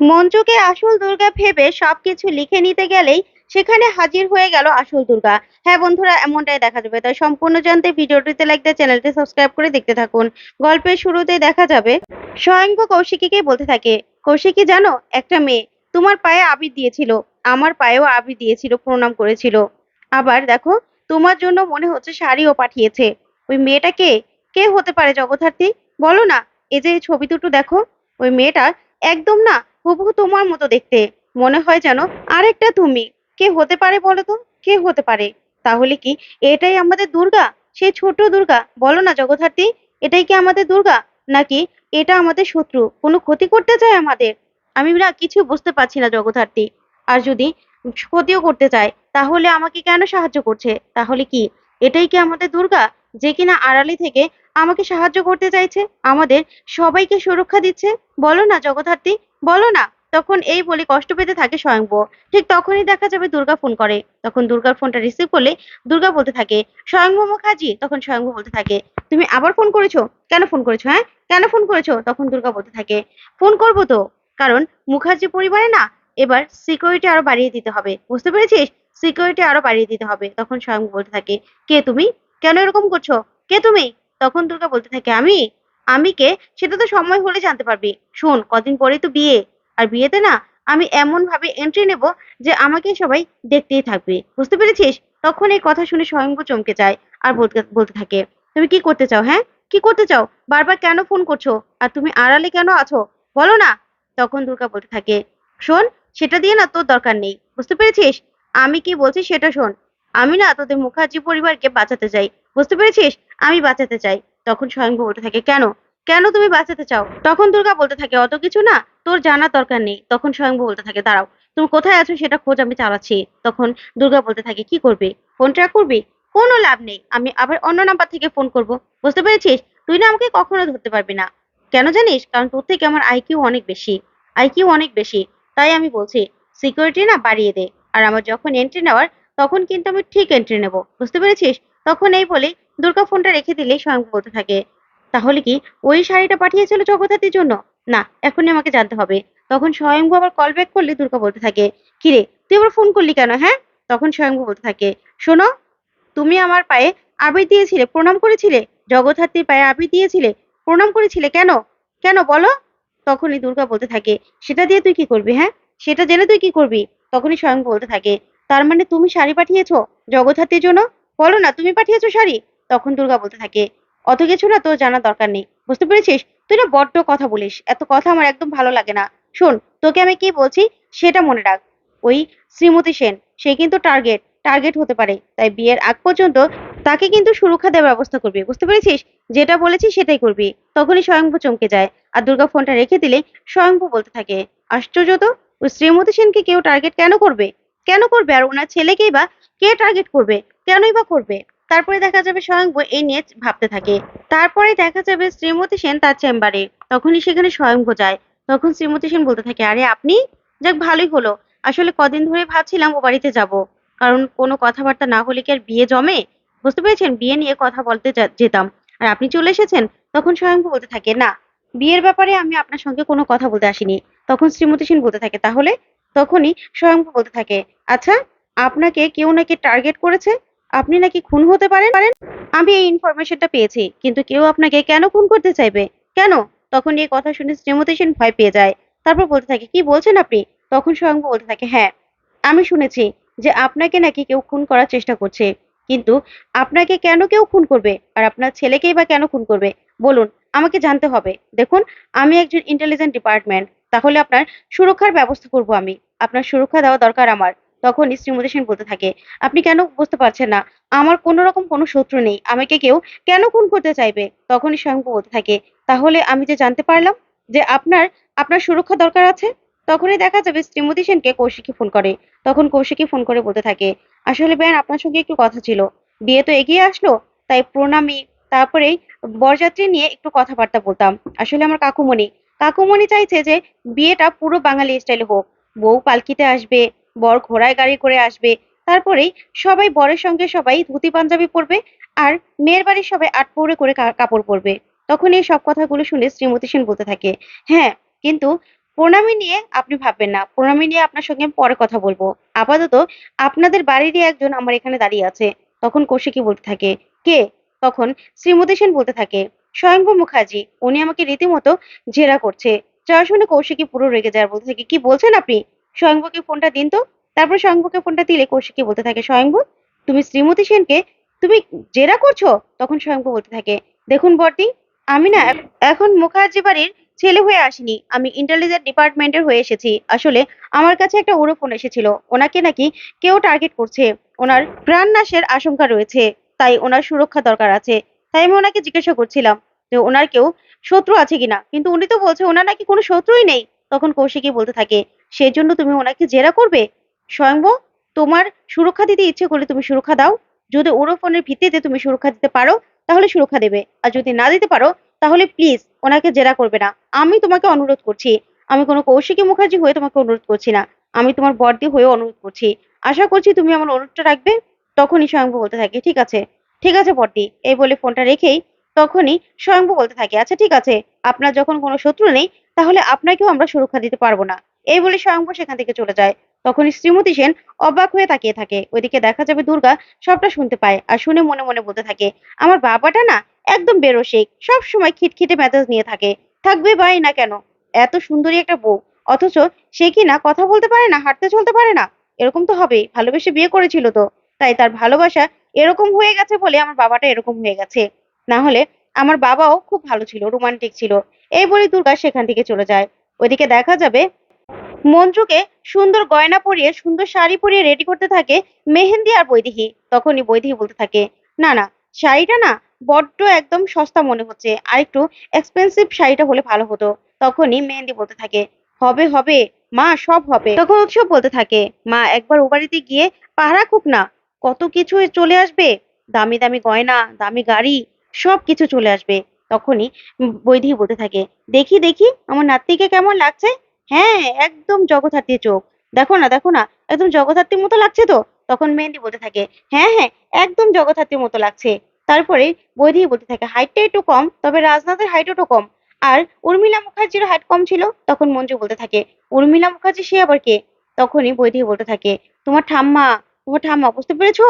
মঞ্জুকে আসল দুর্গা ভেবে সবকিছু লিখে নিতে গেলেই সেখানে হাজির হয়ে গেল আসল দুর্গা। হ্যাঁ বন্ধুরা, এমনটাই দেখা যাবে। তাই সম্পূর্ণ জানতে ভিডিওটিতে দিয়ে চ্যানেলটি সাবস্ক্রাইব করে দেখতে থাকুন। গল্পের শুরুতে দেখা যাবে স্বয়ংভ কৌশিকীকে বলতে থাকে, কৌশিকী, জানো, একটা মেয়ে, তোমার পায়ে আবির দিয়েছিল, আমার পায়েও আবির দিয়েছিল, প্রণাম করেছিল। আবার দেখো, তোমার জন্য মনে হচ্ছে শাড়িও পাঠিয়েছে। ওই মেয়েটা কে? কে হতে পারে জগদ্ধাত্রী? বলো না, এই যে ছবি দুটো দেখো, ওই মেয়েটা একদম না হুবহু তোমার মতো দেখতে। মনে হয় যেন আরেকটা তুমি। কে হতে পারে বলো তো কে হতে পারে? তাহলে কি এটাই আমাদের দুর্গা? সেই ছোট দুর্গা? বলো না জগদ্ধাত্রী, এটাই কি আমাদের দুর্গা? নাকি এটা আমাদের শত্রু? কোনো ক্ষতি করতে চায় আমাদের? আমি না কিছু বুঝতে পারছি না জগদ্ধাত্রী। আর যদি ক্ষতিও করতে চায়, তাহলে আমাকে কেন সাহায্য করছে? তাহলে কি এটাই কি আমাদের দুর্গা? যে কিনা আড়ালি থেকে আমাকে সাহায্য করতে চাইছে? আমাদের সবাইকে সুরক্ষা দিচ্ছে? বলো না জগদ্ধাত্রী বলো না, তখন এই বলে কষ্ট পেতে থাকে স্বয়ংব। ঠিক তখনই দেখা যাবে দুর্গা ফোন করে। তখন দুর্গার ফোনটা রিসিভ করলে দুর্গা বলতে থাকে স্বয়ংভ মুখার্জি? তখন স্বয়ংভ বলতে থাকে, তুমি আবার ফোন করেছ? কেন ফোন করেছ হ্যাঁ? কেন ফোন করেছ? তখন দুর্গা বলতে থাকে, ফোন করব তো, কারণ মুখার্জি পরিবারে না, এবার সিকিউরিটি আরও বাড়িয়ে দিতে হবে। বুঝতে পেরেছিস? সিকিউরিটি আরও বাড়িয়ে দিতে হবে। তখন স্বয়ং বলতে থাকে, কে তুমি? কেন এরকম করছ? কে তুমি? তখন দুর্গা বলতে থাকে, আমি? আমি কে সেটা তো সময় হলে জানতে পারবি। শোন, কদিন পরেই তো বিয়ে। আর বিয়েতে না, আমি এমন ভাবে এন্ট্রি নেব যে আমাকে সবাই দেখতেই থাকবে। বুঝতে পেরেছিস? তখন এই কথা শুনে স্বয়ংভূ চমকে যায় আর বলতে থাকে, তুমি কি করতে চাও হ্যাঁ? কি করতে চাও? বারবার কেন ফোন করছ? আর তুমি আড়ালে কেন আছো? বলো না? তখন দুর্গা বলতে থাকে, শোন, সেটা দিয়ে না তোর দরকার নেই। বুঝতে পেরেছিস? আমি কি বলছি সেটা শোন। আমি না তোদের মুখার্জি পরিবারকে বাঁচাতে চাই। বুঝতে পেরেছিস? আমি বাঁচাতে চাই। তখন স্বয়ংভূ বলতে থাকে, কেন? কেন তুমি বাঁচাতে চাও? তখন দুর্গা বলতে থাকে, অত কিছু না, তোর জানার দরকার নেই। তখন স্বয়ংভূ বলতে থাকে, দাঁড়াও, তুমি কোথায় আছো সেটা খোঁজ আমি চালাচ্ছি। তখন দুর্গা বলতে থাকে, কি করবে? ফোন ট্র্যাক করবি? কোনো লাভ নেই, আমি আবার অন্য নাম্বার থেকে ফোন করব। বুঝতে পেরেছিস? তুই না আমাকে কখনো ধরতে পারবি না। কেন জানিস? কারণ তোর থেকে আমার আইকিউ অনেক বেশি আইকিউ অনেক বেশি, তাই আমি বলছি সিকিউরিটি না বাড়িয়ে দে। আর আমার যখন এন্ট্রি নেওয়ার, তখন কিন্তু আমি ঠিক এন্ট্রি নেব। বুঝতে পেরেছিস? তখন এই বলে দুর্গা ফোনটা রেখে দিলেই স্বয়ং বলতে থাকে, তাহলে কি ওই শাড়িটা পাঠিয়েছিল জগদ্ধাত্রীর জন্য? না, এখনই আমাকে জানতে হবে। তখন স্বয়ংভু আবার কল ব্যাক করলে দুর্গা বলতে থাকে কিরে তুই আবার ফোন করলি কেন হ্যাঁ? তখন স্বয়ংভু বলতে থাকে, শোনো, তুমি আমার পায়ে আবির দিয়েছিলে, প্রণাম করেছিলে? জগদ্ধাত্রীর পায়ে আবির দিয়েছিলে, প্রণাম করেছিলে কেন? কেন বলো? তখনই দুর্গা বলতে থাকে, সেটা দিয়ে তুই কি করবি হ্যাঁ? সেটা জেনে তুই কি করবি? তখনই স্বয়ং বলতে থাকে, তার মানে তুমি শাড়ি পাঠিয়েছো জগদ্ধাত্রীর জন্য? বলো না, তুমি পাঠিয়েছো শাড়ি? তখন দুর্গা বলতে থাকে, অত কিছু না তোর জানার দরকার নেই। বুঝতে পেরেছিস? তুই না বড্ড কথা বলিস। এত কথা আমার একদম ভালো লাগে না। শোন, তোকে আমি কি বলছি সেটা মনে রাখ। ওই শ্রীমতী সেন, সে কিন্তু টার্গেট টার্গেট হতে পারে। তাই বিয়ের আগ পর্যন্ত তাকে কিন্তু সুরক্ষা দেওয়ার ব্যবস্থা করবি। বুঝতে পেরেছিস? যেটা বলেছি সেটাই করবি। তখনই স্বয়ংভূ চমকে যায়। আর দুর্গা ফোনটা রেখে দিলে স্বয়ংভূ বলতে থাকে, আশ্চর্য তো, ওই শ্রীমতী সেনকে কেউ টার্গেট কেন করবে? কেন করবে? আর ওনার ছেলেকেই বা কে টার্গেট করবে? কেনই বা করবে? তারপরে দেখা যাবে স্বয়ংভূ এই নিয়ে ভাবতে থাকে। তারপরে দেখা যাবে শ্রীমতী সেন তার চেম্বারে। তখনই সেখানে স্বয়ংভূ যায়। তখন শ্রীমতী সেন বলতে থাকে, আরে, আপনি? যাক, ভালোই হলো। আসলে কদিন ধরে ভাবছিলাম ও বাড়িতে যাব। কারণ কোনো কথাবার্তা না হলে কি আর বিয়ে জমে? বুঝতে পেরেছেন? বিয়ে নিয়ে কথা বলতে যেতাম। আর আপনি চলে এসেছেন? তখন স্বয়ংভূ বলতে থাকে, না, বিয়ের ব্যাপারে আমি আপনার সঙ্গে কোনো কথা বলতে আসিনি। তখন শ্রীমতী সেন বলতে থাকে, তাহলে? তখনই স্বয়ংভূ বলতে থাকে আচ্ছা আপনাকে কেউ নাকি টার্গেট করেছে? আপনি নাকি খুন হতে পারেন? পারেন? আমি এই ইনফরমেশনটা পেয়েছি, কিন্তু কেউ আপনাকে কেন খুন করতে চাইবে? কেন? তখন এই কথা শুনে শ্রীমতী সেন ভয় পেয়ে যায়। তারপর বলতে থাকে, কি বলছেন আপনি? তখন স্বয়ং বলতে থাকে হ্যাঁ আমি শুনেছি যে আপনাকে নাকি কেউ খুন করার চেষ্টা করছে, কিন্তু আপনাকে কেন কেউ খুন করবে? আর আপনার ছেলেকেই বা কেন খুন করবে? বলুন, আমাকে জানতে হবে। দেখুন, আমি একজন ইন্টেলিজেন্ট ডিপার্টমেন্ট তাহলে আপনার সুরক্ষার ব্যবস্থা করব আমি। আপনার সুরক্ষা দেওয়া দরকার আমার। তখনই শ্রীমতী সেন বলতে থাকে, আপনি কেন বুঝতে পারছেন না? আমার কোনো রকম কোনো শত্রু নেই। আমাকে কেউ কেন খুন করতে চাইবে? তখনই স্বয়ংভূ বলতে থাকে, তাহলে আমি যে জানতে পারলাম যে আপনার আপনার সুরক্ষা দরকার আছে? তখনই দেখা যাবে শ্রীমতী সেনকে কৌশিকী ফোন করে। তখন কৌশিকী ফোন করে বলতে থাকে, আসলে বেন আপনার সঙ্গে একটু কথা ছিল। বিয়ে তো এগিয়ে আসলো, তাই প্রণামী, তারপরেই বরযাত্রী নিয়ে একটু কথাবার্তা বলতাম। আসলে আমার কাকুমণি কাকুমণি চাইছে যে বিয়েটা পুরো বাঙালি স্টাইলে হোক। বউ পালকিতে আসবে বর ঘোড়ায় গাড়ি করে আসবে। তারপরেই সবাই বরের সঙ্গে সবাই ধুতি, পাঞ্জাবি পরবে আর মেয়ের বাড়ির সবাই আটপৌরে করে কাপড় পরবে। তখন এই সব কথাগুলো শুনে শ্রীমতী সেন বলতে থাকে হ্যাঁ কিন্তু প্রণামী নিয়ে আপনি ভাববেন না। প্রণামী নিয়ে আপনার সঙ্গে পরে কথা বলব। আপাতত আপনাদের বাড়িরই একজন আমার এখানে দাঁড়িয়ে আছে। তখন কৌশিকী বলতে থাকে, কে? তখন শ্রীমতী সেন বলতে থাকে স্বয়ংভূ মুখার্জি। উনি আমাকে রীতিমতো জেরা করছে। যা শুনে কৌশিকী পুরো রেগে যায় বলতে থাকে, কি বলছেন আপনি? স্বয়ংভূকে ফোনটা দিন তো। তারপর স্বয়ংভূকে ফোনটা দিলে কৌশিকী বলতে থাকে, স্বয়ংভূ, তুমি শ্রীমতী সেনকে, তুমি জেরা করছ? তখন স্বয়ংভূ বলতে থাকে, দেখুন বর্দি, আমি না এখন মুখার্জি বাড়ির ছেলে হয়ে আসিনি। আমি ইন্টেলিজেন্স ডিপার্টমেন্টের হয়ে এসেছি। আসলে আমার কাছে একটা উড়ো ফোন এসেছিল। ওনাকে নাকি কেউ টার্গেট করছে। ওনার প্রাণ নাশের আশঙ্কা রয়েছে। তাই ওনার সুরক্ষা দরকার আছে। তাই আমি ওনাকে জিজ্ঞাসা করছিলাম যে ওনার কেউ শত্রু আছে কিনা? কিন্তু উনি তো বলছে, ওনার নাকি কোনো শত্রুই নেই। তখন কৌশিকী বলতে থাকে সেই জন্য তুমি ওনাকে জেরা করবে? স্বয়ংভূ তোমার সুরক্ষা দিতে ইচ্ছে করলে তুমি সুরক্ষা দাও। যদি ওরো ফোনের ভিত্তিতে তুমি সুরক্ষা দিতে পারো, তাহলে সুরক্ষা দেবে। আর যদি না দিতে পারো, তাহলে প্লিজ ওনাকে জেরা করবে না। আমি তোমাকে অনুরোধ করছি। আমি কোনো কৌশিকী মুখার্জি হয়ে তোমাকে অনুরোধ করছি না। আমি তোমার বর্দি হয়ে অনুরোধ করছি। আশা করছি তুমি আমার অনুরোধটা রাখবে। তখনই স্বয়ংভূ বলতে থাকে, ঠিক আছে ঠিক আছে বর্দি। এই বলে ফোনটা রেখেই তখনই স্বয়ংভূ বলতে থাকে আচ্ছা ঠিক আছে, আপনার যখন কোনো শত্রু নেই, তাহলে আপনাকেও আমরা সুরক্ষা দিতে পারব না। এই বলে স্বয়ংভূ সেখান থেকে চলে যায়। তখনই শ্রীমতী সেন অবাক হয়ে তাকিয়ে থাকে। ওইদিকে দেখা যাবে দুর্গা সবটা শুনতে পায় আর শুনে মনে মনে বলতে থাকে, আমার বাবাটা না একদম বেরোশেক সব সময় খিটখিটে মেজাজ নিয়ে থাকে। থাকবে বাই না কেন? এত সুন্দরী একটা বউ। অথচ সে কি না কথা বলতে পারে না, হাঁটতে চলতে পারে না? এরকম তো হবেই, ভালোবেসে বিয়ে করেছিল তো। তাই তার ভালোবাসা এরকম হয়ে গেছে বলে আমার বাবাটা এরকম হয়ে গেছে। না হলে আমার বাবাও খুব ভালো ছিল, রোমান্টিক ছিল। এই বলে দুর্গা সেখান থেকে চলে যায়। ওইদিকে দেখা যাবে মঞ্জুকে সুন্দর গয়না পরিয়ে, সুন্দর শাড়ি পরিয়ে রেডি করতে থাকে মেহেন্দি আর বৈদেহী। তখনই বৈদেহী বলতে থাকে, না না, শাড়িটা না বড্ড একদম সস্তা মনে হচ্ছে, আর একটু এক্সপেন্সিভ শাড়িটা হলে ভালো হতো। তখনই মেহেন্দি বলতে থাকে, হবে হবে, মা, সব হবে। তখন উৎসব বলতে থাকে, মা, একবার ও বাড়িতে গিয়ে পাহারা খুব না, কত কিছু চলে আসবে, দামি দামি গয়না, দামি গাড়ি, সব কিছু চলে আসবে। তখনই বৈদেহী বলতে থাকে, দেখি দেখি, আমার নাতনিকে কেমন লাগছে? হ্যাঁ একদম জগদ্ধাত্রী চোখ। দেখো না দেখো না, একদম জগদ্ধাত্রীর মতো লাগছে তো? তখন মেহেন্দি বলতে থাকে হ্যাঁ হ্যাঁ একদম জগদ্ধাত্রীর মতো লাগছে। তারপরে বৈদেহী বলতে থাকে, হাইটটা একটু কম, তবে রাজনাথের হাইট একটু কম। আর উর্মিলা মুখার্জির হাইট কম ছিল? তখন মঞ্জু বলতে থাকে, উর্মিলা মুখার্জি, সে আবার কে? তখনই বৈদেহী বলতে থাকে, তোমার ঠাম্মা তোমার ঠাম্মা, বুঝতে পেরেছ?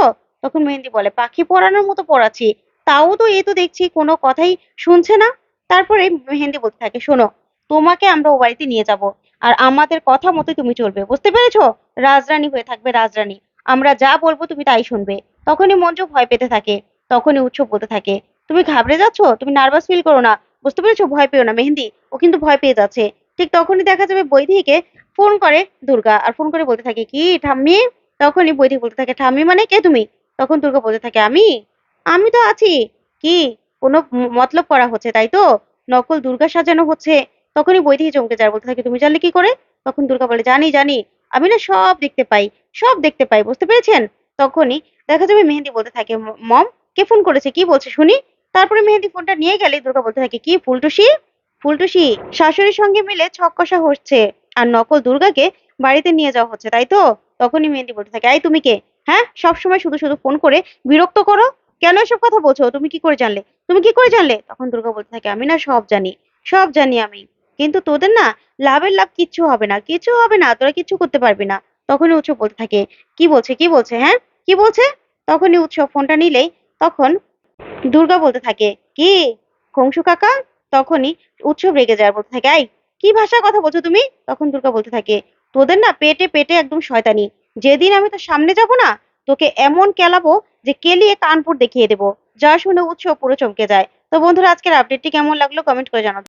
তখন মেহেন্দি বলে, পাখি পড়ানোর মতো পড়াচ্ছি তাও তো এ তো দেখছি, কোনো কথাই শুনছে না? তারপরে মেহেন্দি বলতে থাকে, শোনো, তোমাকে আমরা ও বাড়িতে নিয়ে যাব। আর আমাদের কথা মতোই তুমি চলবে, বুঝতে পেরেছ? রাজরানী হয়ে থাকবে রাজরানী। আমরা যা বলব তুমি তাই শুনবে। তখনই মঞ্জু ভয় পেতে থাকে, তখনই উৎসব বলতে থাকে, তুমি ঘাবড়ে যাচ্ছ? তুমি নার্ভাস ফিল করো না। বুঝতে পেরেছ? ভয় পেও না, মেহেন্দি। ও কিন্তু ভয় পেয়ে যাচ্ছে। ঠিক তখনই দেখা যাবে বৈদেহীকে ফোন করে দুর্গা আর ফোন করে বলতে থাকে, কি, ঠাম্মি? তখনই বৈদেহী বলতে থাকে, ঠাম্মি মানে কে তুমি? তখন দুর্গা বলতে থাকে, আমি? আমি তো আছি। কি? কোনো মতলব করা হচ্ছে, তাই তো? নকল দুর্গা সাজানো হচ্ছে। তখনই বই থেকে চমকে যায়, বলতে থাকে, তুমি জানলে কি করে? তখন দুর্গা বলে, জানি জানি, আমি না সব দেখতে পাই, সব দেখতে পাই, বুঝতে পেরেছেন? তখনই দেখা যাবে মেহেন্দি বলতে থাকে মম, কে ফোন করেছে, কি বলছে, শুনি। তারপরে মেহেন্দি ফোনটা নিয়ে গেলে দুর্গা বলতে থাকে, কি, ফুলটুসি? ফুলটুসি, শাশুড়ির সঙ্গে মিলে ছক কষা হচ্ছে, আর নকল দুর্গাকে বাড়িতে নিয়ে যাওয়া হচ্ছে, তাই তো? তখনই মেহেন্দি বলতে থাকে, এই তুমি কে? হ্যাঁ সব সময় শুধু শুধু ফোন করে বিরক্ত করো? কেন এসব কথা বলছো? তুমি কি করে জানলে? তুমি কি করে জানলে? তখন দুর্গা বলতে থাকে, আমি না সব জানি সব জানি আমি। কিন্তু তোদের না লাভের লাভ কিচ্ছু হবে না কিছু হবে না, তোরা কিচ্ছু করতে পারবি না। তখনই উৎসব বলতে থাকে, কি বলছে কি বলছে হ্যাঁ? কি বলছে? তখনই উৎসব ফোনটা নিলেই তখন দুর্গা বলতে থাকে, কি? কংসু কাকা? তখনই উৎসব রেগে যায়, বলতে থাকে, এই, কি ভাষায় কথা বলছো তুমি? তখন দুর্গা বলতে থাকে, তোদের না পেটে পেটে একদম শয়তানি, যেদিন আমি তো সামনে যাব না, তোকে এমন কেলাবো যে কেলিয়ে কানপুর দেখিয়ে দেবো। যা শুনে উৎসব পুরো চমকে যায়। তো বন্ধুরা, আজকের আপডেটটি কেমন লাগল কমেন্ট করে জানাও।